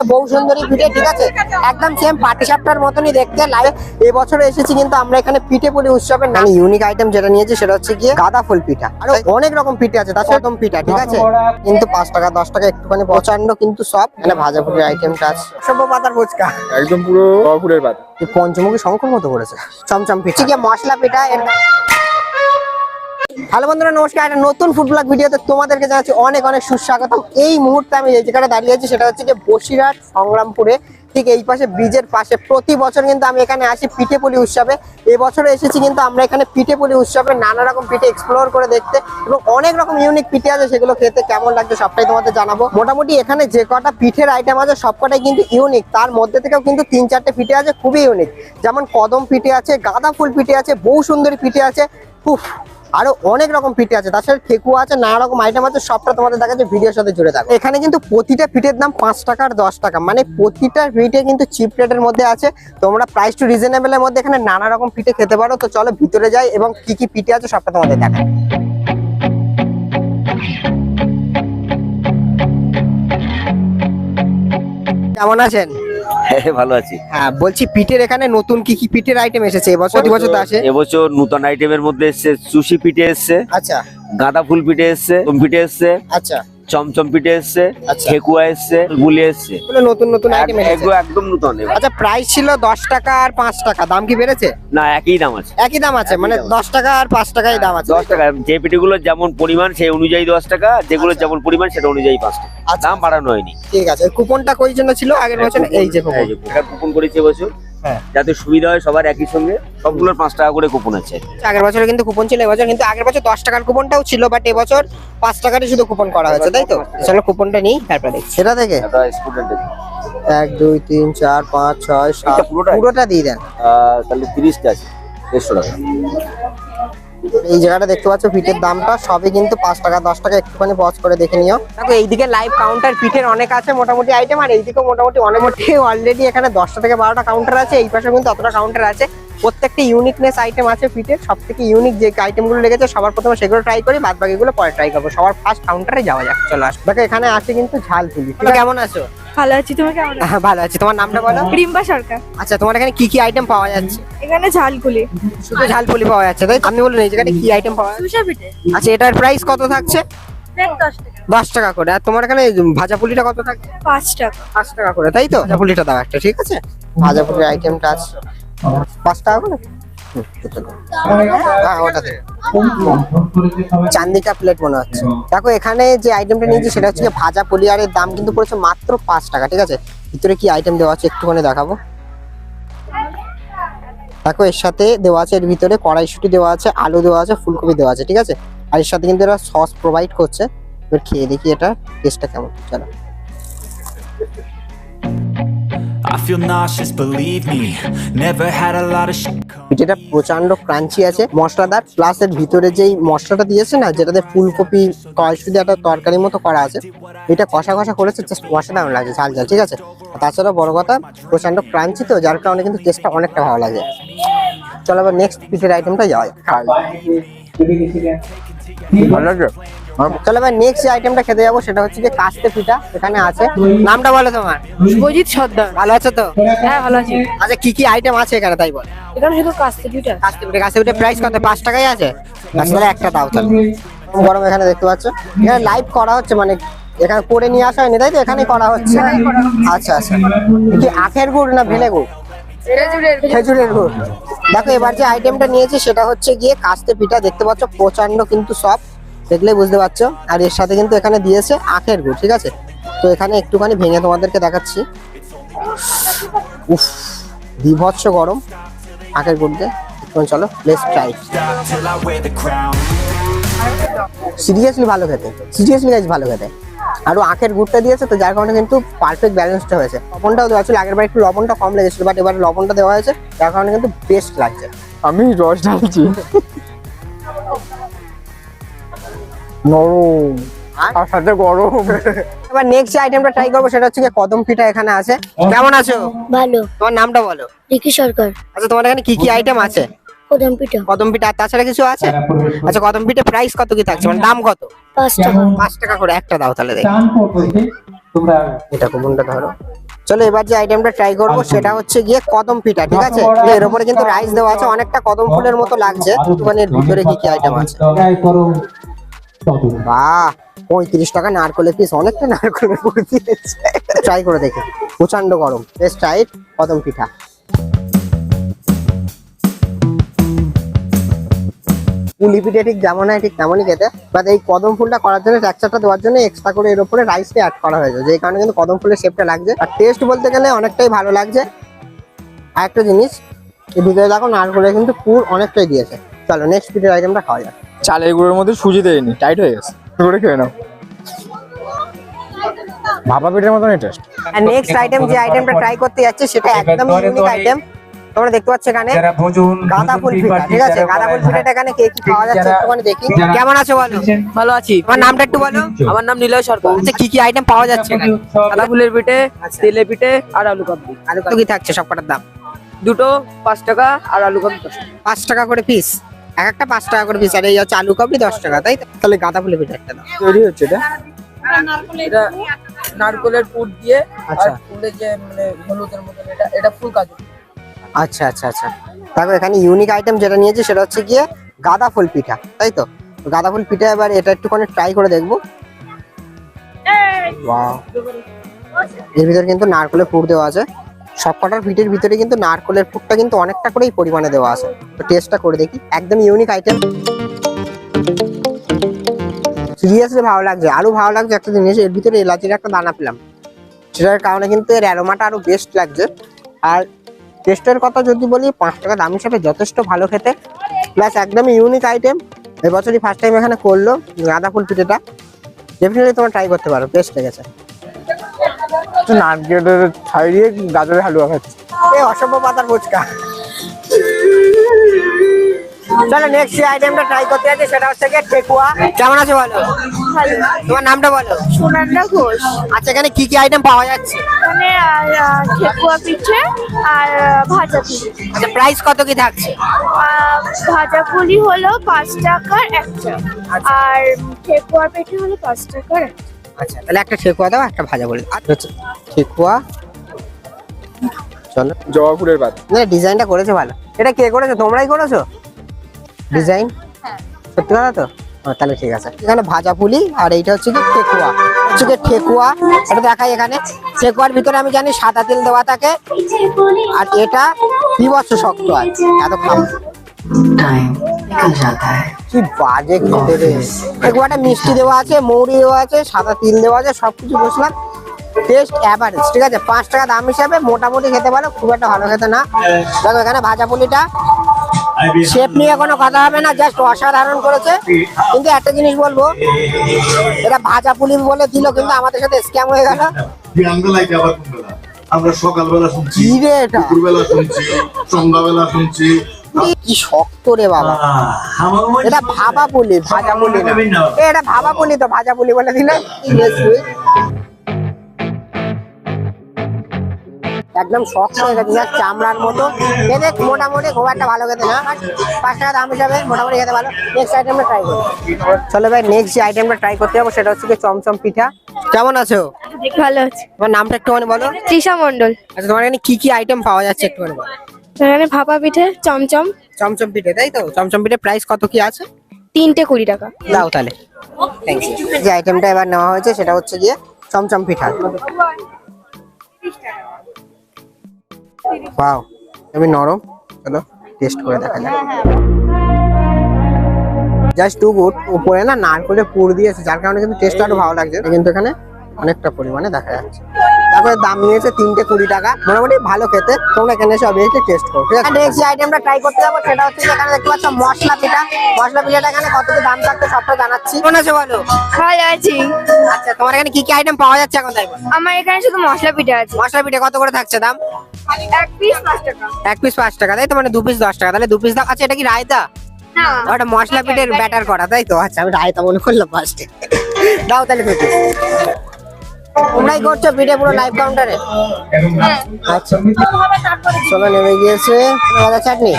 বহু সুন্দরী পিঠে ঠিক আছে? একদম সেম পাটি সাপটার মতনই দেখতে লাইভ এবছর এসেছি কিন্তু আমরা এখানে পিঠে পুলি উৎসবের নাম ইউনিক আইটেম যেটা নিয়েছি সেটা হচ্ছে গিয়ে গাঁদা ফুল পিঠা। আর অনেক রকম পিঠে আছে তার সাথে একদম পিঠা ঠিক আছে? কিন্তু পাঁচ টাকা দশ টাকা একটুখানি প্রচণ্ড কিন্তু সব এখানে ভাজা পুলির আইটেমটা আছে। সভ্য পাতার ফুচকা। একদম পুরো ফুলের পাতা। পঞ্চমুখী শঙ্কর মতো করেছে চমচম পিঠা। মশলা পিঠা এর হ্যালো বন্ধুরা, নমস্কার। একটা নতুন ফুড ব্লগ ভিডিওতে তোমাদেরকে জানাচ্ছি অনেক অনেক সুস্বাগতম। এই মুহূর্তে আমি যে জায়গাটা দাঁড়িয়ে আছি সেটা হচ্ছে যে বসিরহাট সংগ্রামপুরে, ঠিক এই পাশে ব্রিজের পাশে। প্রতি বছর কিন্তু আমি এখানে আসি পিঠে পিঠেপুলি উৎসবে। এবছর এসেছি কিন্তু আমরা এখানে পিঠে পিঠেপুলি উৎসবে নানা রকম পিঠে এক্সপ্লোর করে দেখতে এবং অনেক রকম ইউনিক পিঠে আছে সেগুলো খেতে কেমন লাগছে সবটাই তোমাদের জানাব। মোটামুটি এখানে যে কটা পিঠের আইটেম আছে সবকটাই কিন্তু ইউনিক তার মধ্যে থেকেও কিন্তু তিন চারটে পিঠে আছে, খুবই ইউনিক যেমন কদম পিঠে আছে, গাঁদা ফুল পিঠে আছে বহু সুন্দরী পিঠে আছে। উফ আরও অনেক রকম পিঠে আছে। তাছাড়া ঠেকুয়া আছে, নানা রকম আইটেম আছে, সবটা তোমাদের দেখা দেখাচ্ছে, ভিডিওর সাথে জুড়ে থাকবে এখানে কিন্তু প্রতিটা পিঠের দাম পাঁচ টাকা আর দশ টাকা। মানে প্রতিটা পিঠে কিন্তু চিপ রেটের মধ্যে আছে। তোমরা প্রাইস টু রিজনেবলের মধ্যে এখানে নানা রকম পিঠে খেতে পারো। তো চলো ভিতরে যাই এবং কি কি পিঠে আছে সবটা তোমাদের দেখাই। কেমন আছেন? ভালো আছি। হ্যাঁ বলছি পিঠের এখানে নতুন কি কি পিঠের আইটেম এসেছে? এবছর প্রতি বছর তো আসে? এবছর নতুন আইটেমের মধ্যে এসেছে সুশি পিঠে এসেছে আচ্ছা। গাঁদা ফুল পিঠে এসছে পিঠে এসছে। আচ্ছা। চমচম পিঠে এসছে আচ্ছা। ঠেকুয়া এসছে গুলি এসছে। নতুন নতুন একদম নতুন আচ্ছা প্রাইস ছিল দশ টাকা আর পাঁচ টাকা। দাম কি বেড়েছে? না একই দাম আছে। একই দাম আছে মানে দশ টাকা আর পাঁচ টাকাই দাম আছে। দশ টাকা। যে পিঠেগুলো যেমন পরিমাণ সেই অনুযায়ী দশ টাকা যেগুলো আচ্ছা। যেমন পরিমাণ সেটা অনুযায়ী পাঁচ টাকা। আচ্ছা। দাম বাড়ানো হয়নি। ঠিক আছে। কুপনটা কই জন্য ছিল? আগের বছর? এই যে কুপন এই যে এটা কুপন করেছে এবছর হ্যাঁ। যাতে সুবিধা হয় সবার একই সঙ্গে সবগুলোর পাঁচ টাকা করে কুপন আছে। আগের বছর কিন্তু কুপন ছিল এবছর কিন্তু আগের বছর দশ টাকার কুপনটাও ছিল বাট এবছর পাঁচ টাকারই শুধু কুপন করা হয়েছে তাই তো? চলো কুপনটা নিই তারপরে দেখছি। সেটা থেকে? এক দুই তিন চার পাঁচ ছয় সাত পুরোটা দিয়ে দেন। তাহলে তিরিশটা আছে দেড়শো টাকা। এই জায়গাটা দেখতে পাচ্ছ পিঠের দামটা সবই কিন্তু পাঁচ টাকা, দশ টাকা একটুখানি পজ করে দেখে নিও। দেখো, এইদিকে লাইভ কাউন্টার পিঠের অনেক আছে মোটামুটি আইটেম আর এইদিকেও মোটামুটি অনেক অলরেডি এখানে দশটা থেকে বারোটা কাউন্টার আছে, এই পাশে কিন্তু অতটা কাউন্টার আছে। প্রত্যেকটা ইউনিকনেস আইটেম আছে পিঠের সব থেকে ইউনিক যে আইটেমগুলো লেগেছে সবার প্রথমে সেগুলো ট্রাই করি বাদ বাকিগুলো পরে ট্রাই করব। সবার ফার্স্ট কাউন্টারে যাওয়া যাক চলো আস। দেখো এখানে আছে কিন্তু ঝাল পুলি তুমি কেমন আছো? ভালো আছি তুমি কেমন আছো? হ্যাঁ, ভালো আছি। তোমার নামটা বলো? রিম্পা সরকার। আচ্ছা তোমার এখানে কি কি আইটেম পাওয়া যাচ্ছে? এখানে ঝালকুলি শুধু ঝাল পুলি পাওয়া যাচ্ছে তাই আমি বলুন এই জায়গাটা কি আইটেম পাওয়া যাচ্ছে? আচ্ছা এটার প্রাইস কত থাকছে? দশ টাকা। টাকা করে। আর তোমার এখানে ভাজা পুলিটা কত থাকছে? পাঁচ টাকা। পাঁচ টাকা করে তাই তো? ভাজা পুলিটা দাও একটা ঠিক আছে? ভাজা পুলির আইটেমটা আছে। পাঁচ টাকা। করে। হ্যাঁ দে চান্দিকা প্লেট মনে হচ্ছে। দেখো, এখানে যে আইটেমটা নিয়েছি সেটা হচ্ছে ভাজা পুলি আর এর দাম কিন্তু পড়েছে মাত্র পাঁচ টাকা, ঠিক আছে? ভিতরে কি আইটেম দেওয়া আছে একটুখানি দেখাবো? দেখো, এর সাথে দেওয়া আছে, এর ভিতরে কড়াইশুটি দেওয়া আছে, আলু দেওয়া আছে, ফুলকপি দেওয়া আছে, ঠিক আছে? আর এর সাথে কিন্তু এরা সস প্রোভাইড করছে। এবার খেয়ে দেখি এটা টেস্টটা কেমন। চলো। Feel nauseous, believe me. Never had a lot of shit. পিঠেটা প্রচণ্ড ক্রাঞ্চি আছে মশলাদার প্লাস এর ভিতরে যেই মশলাটা দিয়েছে না যেটাতে ফুলকপি কড়াইশুটি একটা তরকারির মতো করা আছে এটা কষা কষা করেছে জাস্ট অসাধারণ লাগছে ঝাল ঝাল ঠিক আছে? তাছাড়া বড় কথা প্রচণ্ড ক্রাঞ্চি তো যার কারণে কিন্তু টেস্টটা অনেকটা ভালো লাগে। চলো আবার নেক্সট পিঠের আইটেমটা যাওয়া যাক। ভালো চলো এবার নেক্সট যে আইটেমটা খেতে যাব সেটা হচ্ছে যে কাস্তে পিঠা এখানে আছে। নামটা বলো তোমার। শুভজিৎ সর্দার। ভালো আছে তো? হ্যাঁ ভালো আছি। আচ্ছা কি কি আইটেম আছে এখানে? তাই বল। এখানে শুধু কাস্তে পিঠা। কাস্তে পিঠে কাস্তে পিঠে প্রাইস কত? পাঁচ টাকাই আছে। আচ্ছা তাহলে একটা দাও তাহলে। গরম এখানে দেখতে পাচ্ছ। এখানে লাইভ করা হচ্ছে মানে এখানে করে নিয়ে আসা হয়নি তাই তো? এখানেই করা হচ্ছে। আচ্ছা আচ্ছা। কি আখের গুড় না ভেলে গুড়। খেজুরের গুড়। দেখো, এবার যে আইটেমটা নিয়েছি সেটা হচ্ছে গিয়ে কাস্তে পিঠা, দেখতে পাচ্ছ প্রচণ্ড কিন্তু সব দেখলেই বুঝতে পারছ। আর এর সাথে কিন্তু এখানে দিয়েছে আখের গুড়, ঠিক আছে? তো এখানে একটুখানি ভেঙে তোমাদেরকে দেখাচ্ছি। উফ, বিভৎস গরম আখের গুড় দিয়ে চলো লেটস ট্রাই. সিরিয়াসলি ভালো খেতে সিরিয়াসলি গাইজ ভালো খেতে। আরও আখের গুড়টা দিয়েছে তো যার কারণে কিন্তু পারফেক্ট ব্যালেন্সটা হয়েছে। লবণটাও দেওয়া ছিল আগের বার একটু লবণটা কম লেগেছিল বাট এবার লবণটা দেওয়া হয়েছে যার কারণে কিন্তু বেস্ট লাগছে। আমি রস ঢালছি। নরম আর? সাথে গরম। এবার নেক্সট যে আইটেমটা ট্রাই করব সেটা হচ্ছে কদম পিঠা এখানে আছে। কেমন আছো? ভালো। তোমার নামটা বলো। রিকি সরকার। আচ্ছা তোমার এখানে কি কি আইটেম আছে? কদম পিঠা। কদম পিঠা তাছাড়া কিছু আছে? আচ্ছা কদম পিঠে প্রাইস কত কি থাকছে? মানে দাম কত? পাঁচ টাকা। পাঁচ টাকা করে একটা দাও তাহলে দেখি। তোমরা এটা কুমনটা ধরো। চলো এবার যে আইটেমটা ট্রাই করব সেটা হচ্ছে গিয়ে কদম পিঠা ঠিক আছে? এর উপরে কিন্তু রাইস দেওয়া আছে অনেকটা কদম ফুলের মতো লাগছে। মানে এর ভিতরে কি কি আইটেম আছে? বাহ! পঁয়ত্রিশ টাকা নারকলের পিস অনেকটা নারকলের ট্রাই করে দেখি। প্রচণ্ড গরম। বেশ টাইট কদম পিঠা। পুলি পিঠে ঠিক যেমন হয় ঠিক তেমনই খেতে। বাট এই কদম ফুলটা করার জন্য টেক্সচারটা দেওয়ার জন্য এক্সট্রা করে এর উপরে রাইসটা অ্যাড করা হয়েছে। যেই কারণে কিন্তু কদম ফুলের শেপটা লাগছে। আর টেস্ট বলতে গেলে অনেকটাই ভালো লাগছে। আর একটা জিনিস ভিতরে দেখো নারকলের কিন্তু পুর অনেকটাই দিয়েছে। চলো নেক্সট পিঠের আইটেমটা খাওয়া যাক। চালের গুঁড়োর মধ্যে সুজি দেয়নি। টাইট হয়ে গেছে। করে খেয়ে নাও। ভাপা পিঠের মতন টেস্ট আর নেক্সট আইটেম যে আইটেমটা ট্রাই করতে যাচ্ছে সেটা একদম ইউনিক আইটেম তোমরা দেখতে পাচ্ছ এখানে গাঁদা ফুল পিঠা ঠিক আছে? গাঁদা ফুল পিঠাটা এখানে কে কি পাওয়া যাচ্ছে একটুখানি দেখি। কেমন আছো বলো? ভালো আছি। তোমার নামটা একটু বলো। আমার নাম নিলয় সরকার। আচ্ছা কি কি আইটেম পাওয়া যাচ্ছে সাদা ফুলের পিঠে তেলে পিঠে আর আলু কাবলি আলু কত কি থাকছে সব কটার দাম। দুটো পাঁচ টাকা আর আলু কাবলি পাঁচ টাকা করে পিস এক একটা পাঁচ টাকা করে পিস আর এই হচ্ছে আলু কাবলি দশ টাকা তাই তো? তাহলে গাঁদা ফুলের পিঠে একটা দাম তৈরি হচ্ছে এটা? এটা নারকলের পুর দিয়ে আর আচ্ছা। ফুলের যে মানে হলুদের মতন এটা এটা ফুল কাজু। আচ্ছা আচ্ছা আচ্ছা। তারপর এখানে ইউনিক আইটেম যেটা নিয়েছে সেটা হচ্ছে গিয়ে গাঁদা ফুল পিঠা তাই তো? গাঁদা ফুল পিঠা এবার এটা একটুখানি ট্রাই করে দেখব. এর ভিতরে কিন্তু নারকলের পুর দেওয়া আছে। সব কটার পিঠের ভিতরে কিন্তু নারকলের পুরটা কিন্তু অনেকটা করেই পরিমাণে দেওয়া আছে। তো টেস্টটা করে দেখি। একদম ইউনিক আইটেম সিরিয়াসলি ভালো লাগছে। আরও ভালো লাগছে একটা জিনিস এর ভিতরে এলাচির একটা দানা পেলাম। সেটার কারণে কিন্তু এর অ্যারোমাটা আরও বেস্ট লাগছে। আর টেস্টের কথা যদি বলি পাঁচ টাকা দাম হিসাবে যথেষ্ট ভালো খেতে। প্লাস একদমই ইউনিক আইটেম এবছরই ফার্স্ট টাইম এখানে করল গাঁদা ফুল পিঠেটা। ডেফিনেটলি তোমরা ট্রাই করতে পারো বেস্ট লেগেছে। নারকেলের ছাড়িয়ে গাজরের হালুয়া খাচ্ছে। এই অসম্ভব পাতার ফুচকা। চলো নেক্সট যে আইটেমটা ট্রাই করতে যাচ্ছি সেটা হচ্ছে গিয়ে ঠেকুয়া। কেমন আছে বলো? তোমার নামটা বলো। সুনন্দা ঘোষ। আচ্ছা এখানে কি কি আইটেম পাওয়া যাচ্ছে? এখানে ঠেকুয়া পিঠে আর ভাজা পুলি। আচ্ছা প্রাইস কত কি থাকছে? ভাজা পুলি হলো পাঁচ টাকার একটা। আর ঠেকুয়া পিঠে হলো পাঁচ টাকার আচ্ছা তাহলে একটা ঠেকুয়া দাও একটা ভাজা বলে আচ্ছা আচ্ছা, ঠেকুয়া। চলো। জবা ফুলের পাতা না ডিজাইনটা করেছে ভালো। এটা কে করেছ? তোমরাই করেছ? ডিজাইন সত্যি কথা তো? ও, তাহলে ঠিক আছে। এখানে ভাজা পুলি আর এইটা হচ্ছে কি ঠেকুয়া। হচ্ছে কি ঠেকুয়া। এটা দেখাই এখানে। ঠেকুয়ার ভিতরে আমি জানি সাদা তেল দেওয়া থাকে। আর এটা বিবস্ত শক্ত আছে। এত খাব কি বাজে খেতে রে। ঠেকুয়াটা মিষ্টি দেওয়া আছে মৌরি দেওয়া আছে সাদা তিল দেওয়া আছে সবকিছু বসলাম টেস্ট অ্যাভারেজ ঠিক আছে? পাঁচ টাকা দাম হিসাবে মোটামুটি খেতে পারো খুব একটা ভালো খেতে না। দেখো এখানে ভাজা পুলিটা। শেপ নিয়ে কোনো কথা হবে না জাস্ট অসাধারণ করেছে। কিন্তু একটা জিনিস বলব এটা ভাজা পুলি বলে দিল কিন্তু আমাদের সাথে স্ক্যাম হয়ে গেল। আমরা সকালবেলা শুনছি দুপুরবেলা শুনছি সন্ধ্যাবেলা শুনছি। কি শক্ত রে বাবা। এটা ভাবা পুলি ভাজা পুলি এটা ভাবা পুলি তো ভাজা পুলি বলে দিলে। একদম শক্ত হয়ে গেছে চামড়ার মতো। খেতে মোটামুটি খুব একটা ভালো খেতে না পাঁচ টাকা দাম হিসাবে মোটামুটি খেতে ভালো। নেক্সট আইটেমটা ট্রাই করি। চলো ভাই নেক্সট যে আইটেমটা ট্রাই করতে যাব সেটা হচ্ছে চমচম পিঠা। কেমন আছো? ভালো আছে। তোমার নামটা একটুখানি বলো। তৃষা মন্ডল আচ্ছা তোমার এখানে কি কি আইটেম পাওয়া যাচ্ছে একটুখানি বলো। এখানে ভাপা পিঠে চমচম। চমচম পিঠে তাই তো? চমচম পিঠে প্রাইস কত কি আছে? তিনটে কুড়ি টাকা। দাও তাহলে। যে আইটেমটা এবার নেওয়া হয়েছে সেটা হচ্ছে গিয়ে চমচম পিঠা। ওয়াও আমি নরম। চলো টেস্ট করে দেখা যাক। জাস্ট টু গুড উপরে না নারকেলের পুর দিয়েছে যার কারণে কিন্তু টেস্ট আরও ভালো লাগছে। কিন্তু এখানে অনেকটা পরিমাণে দেখা যাচ্ছে। তারপরে দাম নিয়েছে তিনটে কুড়ি টাকা। মোটামুটি ভালো খেতে। তোমরা এখানে এসে অবভিয়াসলি টেস্ট করো ঠিক আছে? নেক্সট যে আইটেমটা ট্রাই করতে যাব সেটা হচ্ছে এখানে দেখতে পাচ্ছ মশলা পিঠা। মশলা পিঠাটা এখানে কত কি দাম থাকতে সবটা জানাচ্ছি। কোন আছে বলো? ভালো আছি আচ্ছা তোমার এখানে কি কি আইটেম পাওয়া যাচ্ছে এখন তাই আমার এখানে শুধু মশলা পিঠে আছে। মশলা পিঠে কত করে থাকছে দাম? এক পিস পাঁচ টাকা। এক পিস পাঁচ টাকা তাই তো? মানে দু পিস দশ টাকা তাহলে দু পিস দাও। আচ্ছা এটা কি রায়তা? ওটা মশলা পিঠের ব্যাটার করা তাই তো? আচ্ছা আমি রায়তা মনে করলাম ফার্স্টে দাও তাহলে দু পিস তোমরাই করছ, পিঠে পুরো লাইভ কাউন্টারে আচ্ছা চলো নেমে গিয়েছে। আদা চাটনি।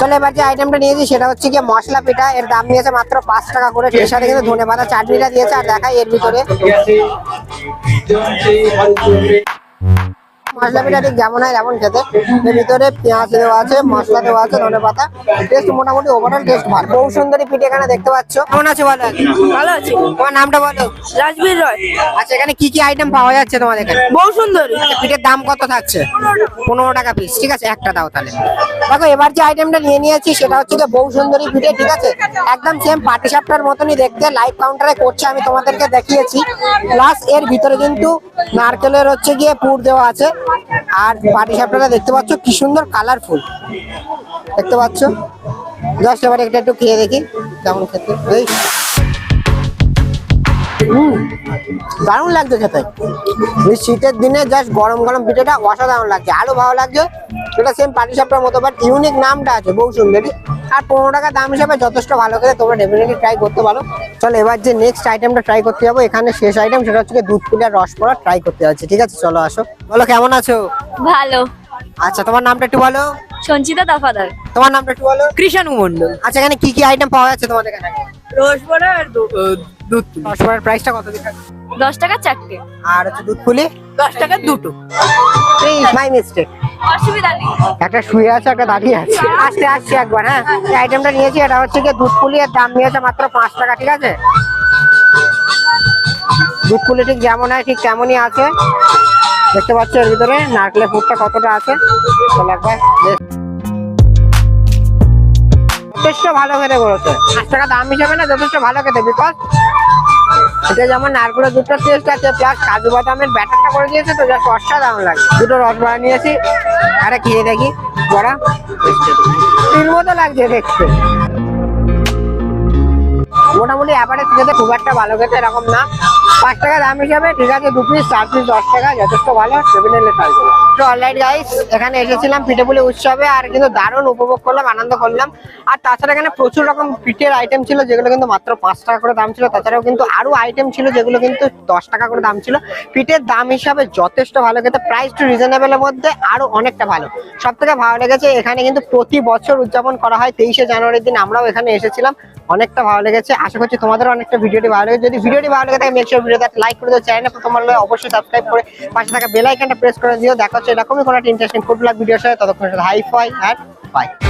চলো, এবার যে আইটেমটা নিয়েছি, সেটা হচ্ছে গিয়ে মশলা পিঠা। এর দাম নিয়েছে মাত্র পাঁচ টাকা করে। এর সাথে কিন্তু ধনে পাতা চাটনিটা দিয়েছে, আর দেখাই এর ভিতরে। মশলা পিঠা ঠিক যেমন হয় তেমন খেতে। এর ভিতরে পেঁয়াজ দেওয়া আছে মশলা দেওয়া আছে ধনে পাতা। টেস্ট মোটামুটি ওভারঅল টেস্ট ভালো। বহু সুন্দরী পিঠে এখানে দেখতে পাচ্ছ। কেমন আছে বলো? ভালো আছে। তোমার নামটা বলো? রাজবীর রয়। আচ্ছা এখানে কি কি আইটেম পাওয়া যাচ্ছে তোমাদের এখানে? বহু সুন্দরী। পিঠের দাম কত থাকছে? পনেরো টাকা পিস ঠিক আছে? একটা দাও তাহলে। দেখো এবার যে আইটেমটা নিয়ে নিয়েছি সেটা হচ্ছে যে বউ সুন্দরী পিঠে ঠিক আছে? একদম সেম পাটি সাপটার মতনই দেখতে লাইভ কাউন্টারে করছে আমি তোমাদেরকে দেখিয়েছি। প্লাস এর ভিতরে কিন্তু নারকেলের হচ্ছে গিয়ে পুর দেওয়া আছে। আর পাটি সাপটাটা দেখতে পাচ্ছ কি সুন্দর কালারফুল দেখতে পাচ্ছ? জাস্ট এবার একটা একটু খেয়ে দেখি কেমন খেতে। এই। হুম, দারুণ লাগছে খেতে। শীতের দিনে জাস্ট গরম গরম পিঠেটা অসাধারণ লাগছে। আরও ভালো লাগছে। সেটা সেম পাটি সাপটার মতো বাট ইউনিক নামটা আছে বহু সুন্দরী আর পনেরো টাকা দাম হিসাবে যথেষ্ট ভালো করে তোমরা ডেফিনেটলি ট্রাই করতে পারো। চলো এবার যে নেক্সট আইটেমটা ট্রাই করতে যাব এখানে শেষ আইটেম সেটা হচ্ছে দুধ পুলির রস পড়া ট্রাই করতে যাচ্ছি ঠিক আছে? চলো আসো। বলো কেমন আছো? ভালো। আচ্ছা তোমার নামটা একটু বলো। সঞ্চিতা দাফাদার। তোমার নামটা একটু বলো। কৃষাণ মন্ডল আচ্ছা এখানে কি কি আইটেম পাওয়া যাচ্ছে তোমাদের এখানে? রসবড়া আর দু- দুধ পুলি। রস পড়ার প্রাইসটা কত দিন দশ টাকা চারটে। আর হচ্ছে দুধ পুলি দশ টাকা দুটো। মাই মিস্টেক অসুবিধা নেই। একটা শুয়ে আছে একটা দাঁড়িয়ে আছে। আসতে আসছি একবার হ্যাঁ? এই আইটেমটা নিয়েছি এটা হচ্ছে গিয়ে দুধ পুলি এর দাম নিয়েছে মাত্র পাঁচ টাকা ঠিক আছে? দুধ পুলি ঠিক যেমন হয় ঠিক তেমনই আছে। দেখতে পাচ্ছ এর ভিতরে নারকেলের ফুটটা কতটা আছে? চলো একবার যথেষ্ট ভালো খেতে বলেছে। পাঁচ টাকা দাম হিসাবে না যথেষ্ট ভালো খেতে বিকজ এটা যেমন নারকেলের দুধটা টেস্ট আছে প্লাস কাজু বাদামের ব্যাটারটা করে দিয়েছে তো জাস্ট অসাধারণ লাগে। দুটো রস রসবড়া নিয়েছি। আরে খেয়ে দেখি, বড়া? তিন মতো লাগছে দেখতে। মোটামুটি অ্যাভারেজ খেতে খুব একটা ভালো খেতে এরকম না। পাঁচ টাকা দাম হিসাবে, ঠিক আছে, দু পিস চার পিস দশ টাকা, যথেষ্ট ভালো সেভেন করলাম এখানে এসেছিলাম পিঠেপুলি উৎসবে আর কিন্তু দারুণ উপভোগ করলাম, আনন্দ করলাম। আর তাছাড়া এখানে প্রচুর রকম পিঠের আইটেম ছিল, যেগুলো কিন্তু মাত্র পাঁচ টাকা করে দাম ছিল। তাছাড়াও কিন্তু আইটেম ছিল, যেগুলো কিন্তু দশ টাকা করে দাম ছিল। পিঠের দাম হিসাবে যথেষ্ট ভালো প্রাইস টু মধ্যে অনেকটা ভালো। সব থেকে ভালো লেগেছে, এখানে কিন্তু প্রতি বছর উদযাপন করা হয়, তেইশে জানুয়ারির দিন আমরাও এখানে এসেছিলাম। অনেকটা ভালো লেগেছে। আশা করছি তোমাদের অনেকটা ভিডিওটি ভালো লেগেছে। যদি ভিডিওটি ভালো লেগে থাকে মেক ভিডিওটা লাইক করে দিও। চ্যানেলে প্রথম অবশ্যই সাবস্ক্রাইব করে পাশে থাকা বেল আইকনটা প্রেস করে দিও। দেখা এরকমই কোনো একটা ইন্টারেস্টিং ফুড ব্লগ ভিডিওর সাথে ততক্ষণ হাই ফাই আর বাই